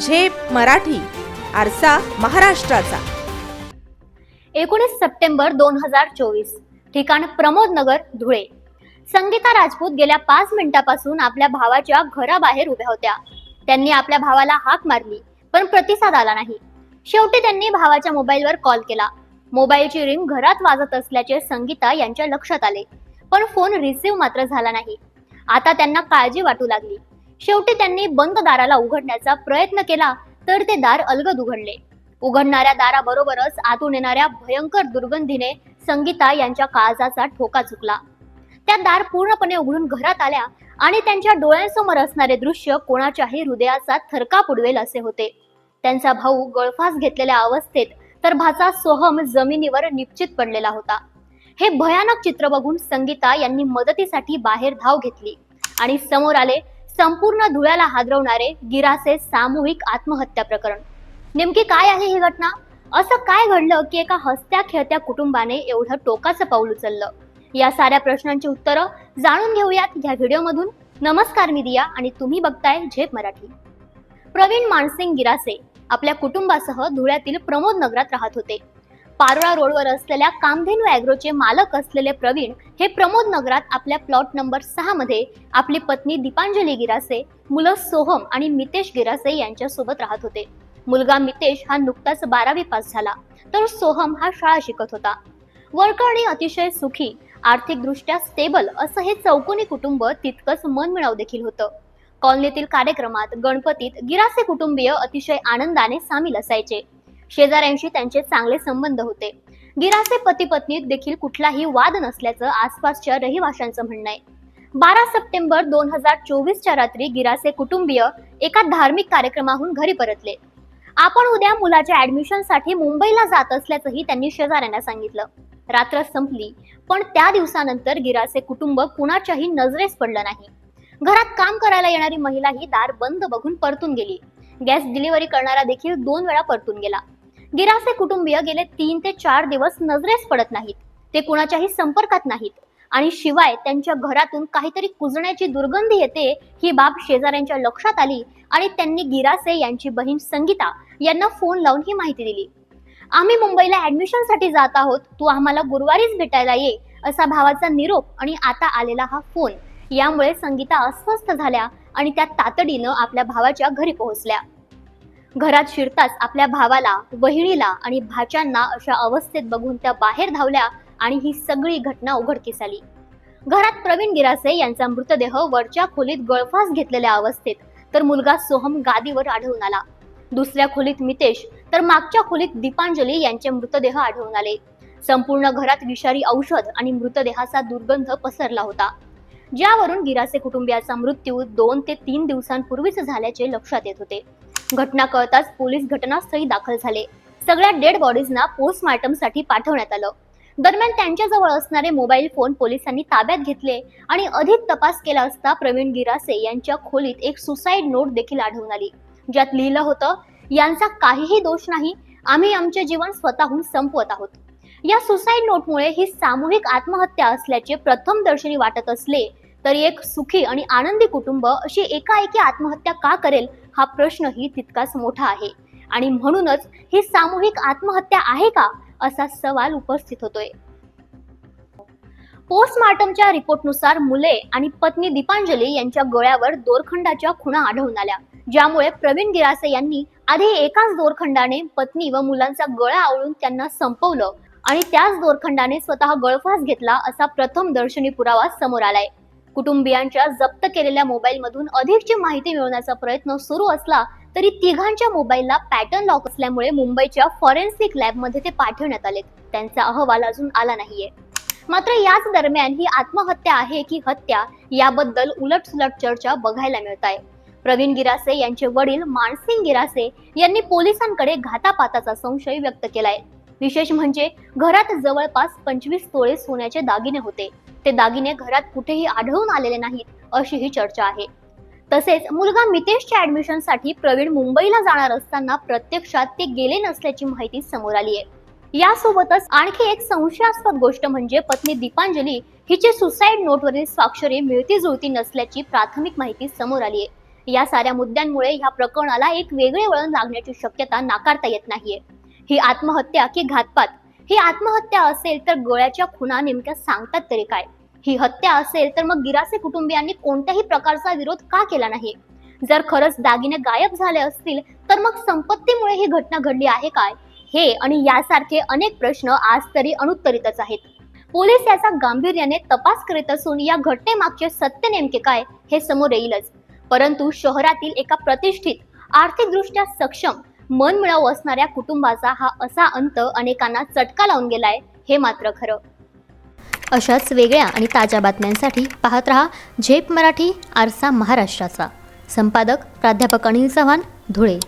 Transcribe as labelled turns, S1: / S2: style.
S1: झेप मराठी आरसा महाराष्ट्राचा.
S2: एकोणीस सप्टेंबर दोन हजार चोवीस ठिकाण प्रमोद नगर धुळे. संगीता राजपूत गेल्या पाच मिनिटापासून आपल्या भावाच्या घराबाहेर उभ्या होत्या. त्यांनी आपल्या भावाला हाक मारली पण प्रतिसाद आला नाही. शेवटी त्यांनी भावाच्या मोबाईलवर कॉल केला. मोबाईलची रिंग घरात वाजत असल्याचे संगीता यांच्या लक्षात आले पण फोन रिसीव्ह मात्र झाला नाही. आता त्यांना काळजी वाटू लागली. शेवटी त्यांनी बंद दाराला उघडण्याचा प्रयत्न केला तर ते दार अलगद उघडले. उघडणाऱ्या दाराबरोबरच आतून येणाऱ्या भयंकर दुर्गंधीने संगीता यांच्या काळजाचा ठोका चुकला. त्या दार पूर्णपणे उघडून घरात आल्या आणि त्यांच्या डोळ्यांसमोर असणारे दृश्य कोणाच्याही हृदयाचा थरका पुडवेल असे होते. त्यांचा भाऊ गळफास घेतलेल्या अवस्थेत तर भाचा सोहम जमिनीवर निश्चित पडलेला होता. हे भयानक चित्र बघून संगीता यांनी मदतीसाठी बाहेर धाव घेतली आणि समोर आले संपूर्ण धुळ्याला हादरवणारे गिरासे सामूहिक आत्महत्या प्रकरण. नेमकी काय आहे ही घटना? असं काय घडलं की एका हसत्या खेळत्या कुटुंबाने एवढं टोकाचं पाऊल उचललं? या साऱ्या प्रश्नांची उत्तरं जाणून घेऊयात या व्हिडिओमधून. नमस्कार मी दिया आणि तुम्ही बघताय झेप मराठी. प्रवीण मानसिंग गिरासे आपल्या कुटुंबासह धुळ्यातील प्रमोद नगरात राहत होते. पारोळा रोडवर असलेल्या कामधेनू अॅग्रोचे मालक असलेले प्रवीण हे प्रमोद नगरात आपल्या प्लॉट नंबर सहा मध्ये आपली पत्नी दीपांजली गिरासे मुलं सोहम आणि मितेश गिरासे यांच्यासोबत राहत होते. मुलगा मितेश हा नुकताच बारावी पास झाला तर सोहम हा शाळा शिकत होता. वरकरणी अतिशय सुखी आर्थिकदृष्ट्या स्टेबल असं हे चौकोनी कुटुंब तितकंच मनमिळाव देखील होतं. कॉलनीतील कार्यक्रमात गणपतीत गिरासे कुटुंबीय अतिशय आनंदाने सामील असायचे. शेजाऱ्यांशी त्यांचे चांगले संबंध होते. गिरासे पती पत्नीत देखील कुठलाही वाद नसल्याचं आसपासच्या रहिवाशांचं म्हणणं आहे. बारा सप्टेंबर दोन हजार चोवीसच्या रात्री गिरासे कुटुंबीय एका धार्मिक कार्यक्रमाहून घरी परतले. आपण उद्या मुलाच्या ऍडमिशनसाठी मुंबईला जात असल्याचंही त्यांनी शेजाऱ्यांना सांगितलं. रात्र संपली पण त्या दिवसानंतर गिरासे कुटुंब कुणाच्याही नजरेस पडलं नाही. घरात काम करायला येणारी महिला ही दार बंद बघून परतून गेली. गॅस डिलिव्हरी करणारा देखील दोन वेळा परतून गेला. गिरासे कुटुंबीय गेले तीन ते चार दिवस नजरेस पडत नाहीत. ते कुणाच्याही संपर्कात नाहीत. आणि शिवाय त्यांच्या घरातून काहीतरी कुजण्याची दुर्गंधी येते ही बाब शेजाऱ्यांच्या लक्षात आली आणि त्यांनी गिरासे यांची बहीण संगीता यांना फोन लावून ही माहिती दिली. आम्ही मुंबईला ऍडमिशनसाठी जात आहोत. तू आम्हाला गुरुवारीच भेटायला ये असा भावाचा निरोप आणि आता आलेला हा फोन. यामुळे संगीता अस्वस्थ झाल्या आणि त्या तातडीनं आपल्या भावाच्या घरी पोहोचल्या. घरात शिरताच आपल्या भावाला वहिणीला आणि भाच्यांना अशा अवस्थेत बघून त्या बाहेर धावल्या आणि ही सगळी घटना उघडकीस आली घरात प्रवीण गिरासे यांचा मृतदेह वरच्या खोलीत गळफास घेतलेल्या अवस्थेत तर मुलगा सोहम गादीवर आढळून आला. दुसऱ्या खोलीत मितेश तर मागच्या खोलीत दीपांजली यांचे मृतदेह आढळून आले. संपूर्ण घरात विषारी औषध आणि मृतदेहाचा दुर्गंध पसरला होता. ज्यावरून गिरासे कुटुंबियाचा मृत्यू दोन ते तीन दिवसांपूर्वीच झाल्याचे लक्षात येत होते. घटना कळताच पोलीस घटनास्थळी दाखल झाले. सगळ्या डेड बॉडीजना पोस्टमार्टमसाठी पाठवण्यात आलं. दरम्यान त्यांच्याजवळ असणारे मोबाईल फोन पोलिसांनी ताब्यात घेतले आणि अधिक तपास केला असता प्रवीण गिरासे यांच्या खोलीत एक सुसाईड नोट देखील आढळून आली. ज्यात लिहिलं होतं यांचा काहीही दोष नाही आम्ही आमचे जीवन स्वतःहून संपवत आहोत. या सुसाईड नोटमुळे ही सामूहिक आत्महत्या असल्याचे प्रथम दर्शनी वाटत असले तरी एक सुखी आणि आनंदी कुटुंब अशी एकाएकी आत्महत्या का करेल हा प्रश्नही तितकाच मोठा आहे. आणि म्हणूनच ही सामूहिक आत्महत्या आहे का? असा सवाल उपस्थित होतोय. पोस्टमार्टमच्या रिपोर्टनुसार मुले आणि पत्नी दीपांजली यांच्या गळ्यावर दोरखंडाच्या खुणा आढळून आल्या. ज्यामुळे प्रवीण गिरासे यांनी आधी एकाच दोरखंडाने पत्नी व मुलांचा गळा आवळून त्यांना संपवलं आणि त्याच दोरखंडाने स्वतः गळफास घेतला असा प्रथम दर्शनी पुरावा समोर आलाय. कुटुंबियांच्या जप्त केलेल्या मोबाईलमधून अधिकची माहिती मिळवण्याचा प्रयत्न सुरू असला तरी तिघांच्या मोबाईलला पॅटर्न लॉक असल्यामुळे मुंबईच्या फॉरेन्सिक लॅबमध्ये ते पाठवण्यात आले त्यांचा अहवाल अजून आला नाहीये. मात्र याच दरम्यान ही आत्महत्या आहे की हत्या याबद्दल उलटसुलट चर्चा बघायला मिळत आहे प्रवीण गिरासे यांचे वडील मानसिंग गिरासे यांनी पोलिसांकडे घातापाताचा संशय व्यक्त केलाय. विशेष म्हणजे घरात जवळपास पंचवीस तोळे सोन्याचे दागिने होते. ते दागिने घरात कुठेही आढळून आलेले नाहीत अशी ही चर्चा आहे. तसेच मुलगा मितेशच्या ऍडमिशनसाठी प्रवीण मुंबईला जाणार असताना प्रत्यक्षात ते गेले नसल्याची माहिती समोर आली आहे यासोबतच आणखी एक संशयास्पद गोष्ट म्हणजे पत्नी दीपांजली हिची सुसाईड नोटवरील स्वाक्षरी मिळती जुळती नसल्याची प्राथमिक माहिती समोर आली आहे या साऱ्या मुद्द्यांमुळे ह्या प्रकरणाला एक वेगळे वळण लागण्याची शक्यता नाकारता येत नाहीये. ही आत्महत्या की घातपात ही आत्महत्या असेल तर गोळ्याच्या खुणा नेमक्या सांगतात तरी काय? ही हत्या असेल तर मग गिरासे कुटुंबियांनी कोणत्याही प्रकारचा विरोध का केला नाही? जर खरंच दागिने गायब झाले असतील तर मग संपत्तीमुळे ही घटना घडली आहे काय? हे आणि यासारखे अनेक प्रश्न आज तरी अनुत्तरितच आहेत. पोलीस याचा गांभीर्याने तपास करीत असून या घटनेमागचे सत्य नेमके काय हे समोर येईलच. परंतु शहरातील एका प्रतिष्ठित आर्थिकदृष्ट्या सक्षम मन मिळावू असणाऱ्या कुटुंबाचा हा असा अंत अनेकांना चटका लावून गेलाय हे मात्र खरं. अशाच वेगळ्या आणि ताज्या बातम्यांसाठी पाहत रहा झेप मराठी आरसा महाराष्ट्राचा. संपादक प्राध्यापक अनिल चव्हाण धुळे.